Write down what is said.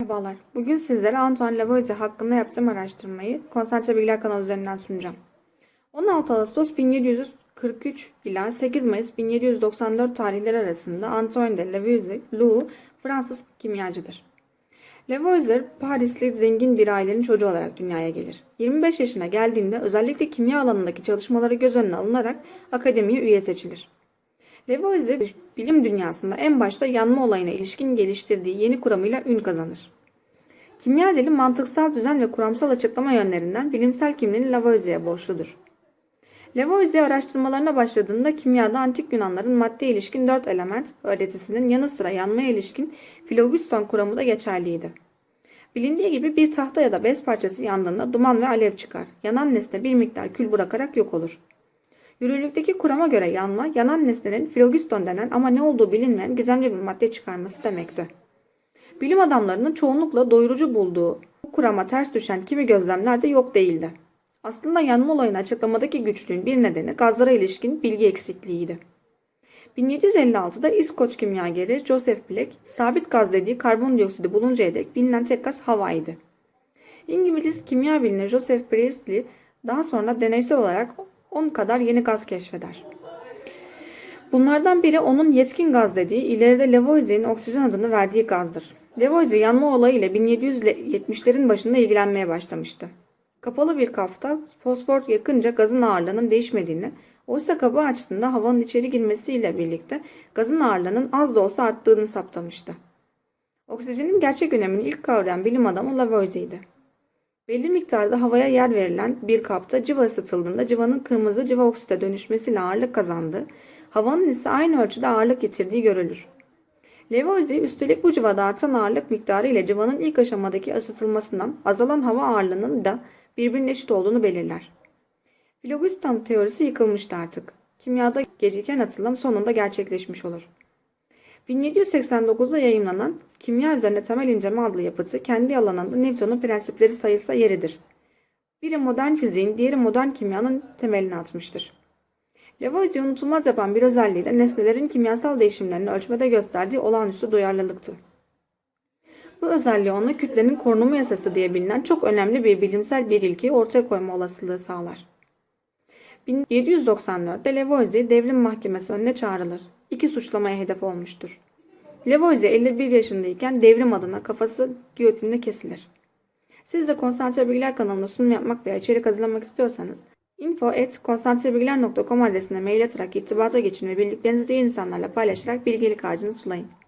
Merhabalar. Bugün sizlere Antoine Lavoisier hakkında yaptığım araştırmayı Konsantre Bilgiler kanalı üzerinden sunacağım. 16 Ağustos 1743 ila 8 Mayıs 1794 tarihleri arasında Antoine de Lavoisier, Lou, Fransız kimyacıdır. Lavoisier, Parisli zengin bir ailenin çocuğu olarak dünyaya gelir. 25 yaşına geldiğinde özellikle kimya alanındaki çalışmaları göz önüne alınarak akademiye üye seçilir. Lavoisier bilim dünyasında en başta yanma olayına ilişkin geliştirdiği yeni kuramıyla ün kazanır. Kimya dili mantıksal düzen ve kuramsal açıklama yönlerinden bilimsel kimliğini Lavoisier'e borçludur. Lavoisier araştırmalarına başladığında kimyada antik Yunanların madde ilişkin dört element öğretisinin yanı sıra yanmaya ilişkin filoguston kuramı da geçerliydi. Bilindiği gibi bir tahta ya da bez parçası yandığında duman ve alev çıkar. Yanan nesne bir miktar kül bırakarak yok olur. Yürürlükteki kurama göre yanma, yanan nesnenin filoguston denen ama ne olduğu bilinmeyen gizemli bir madde çıkarması demekti. Bilim adamlarının çoğunlukla doyurucu bulduğu bu kurama ters düşen kimi gözlemler de yok değildi. Aslında yanma olayını açıklamadaki güçlüğün bir nedeni gazlara ilişkin bilgi eksikliğiydi. 1756'da İskoç kimyageri Joseph Black, sabit gaz dediği karbondioksidi buluncaya dek bilinen tek gaz havaydı. İngiliz kimya bilini Joseph Priestley daha sonra deneysel olarak 10 kadar yeni gaz keşfeder. Bunlardan biri onun yetkin gaz dediği ileride Lavoisier'in oksijen adını verdiği gazdır. Lavoisier yanma olayı ile 1770'lerin başında ilgilenmeye başlamıştı. Kapalı bir kafta fosfor yakınca gazın ağırlığının değişmediğini, oysa kabı açtığında havanın içeri girmesiyle birlikte gazın ağırlığının az da olsa arttığını saptamıştı. Oksijenin gerçek önemini ilk kavrayan bilim adamı Lavoisier'di. Belli miktarda havaya yer verilen bir kapta cıva ısıtıldığında cıvanın kırmızı cıva oksite dönüşmesiyle ağırlık kazandığı, havanın ise aynı ölçüde ağırlık getirdiği görülür. Lavoisier üstelik bu cıvada artan ağırlık miktarı ile cıvanın ilk aşamadaki ısıtılmasından azalan hava ağırlığının da birbirine eşit olduğunu belirler. Filoguston teorisi yıkılmıştı artık. Kimyada geciken atılım sonunda gerçekleşmiş olur. 1789'da yayımlanan Kimya Üzerine Temel İnceleme adlı yapıtı kendi alanında Newton'un prensipleri sayısı yeridir. Biri modern fiziğin, diğeri modern kimyanın temelini atmıştır. Lavoisier unutulmaz yapan bir özelliği de nesnelerin kimyasal değişimlerini ölçmede gösterdiği olağanüstü duyarlılıktı. Bu özelliği ona kütlenin korunumu yasası diye bilinen çok önemli bir bilimsel bir ilkeyi ortaya koyma olasılığı sağlar. 1794'te Lavoisier devrim mahkemesi önüne çağrılır. İki suçlamaya hedef olmuştur. Lavoisier 51 yaşındayken devrim adına kafası giyotinle kesilir. Siz de Konsantre Bilgiler kanalında sunum yapmak veya içerik hazırlamak istiyorsanız info.konsantrebilgiler.com adresine mail atarak irtibata geçin ve bildiklerinizi diğer insanlarla paylaşarak bilgelik ağacını sulayın.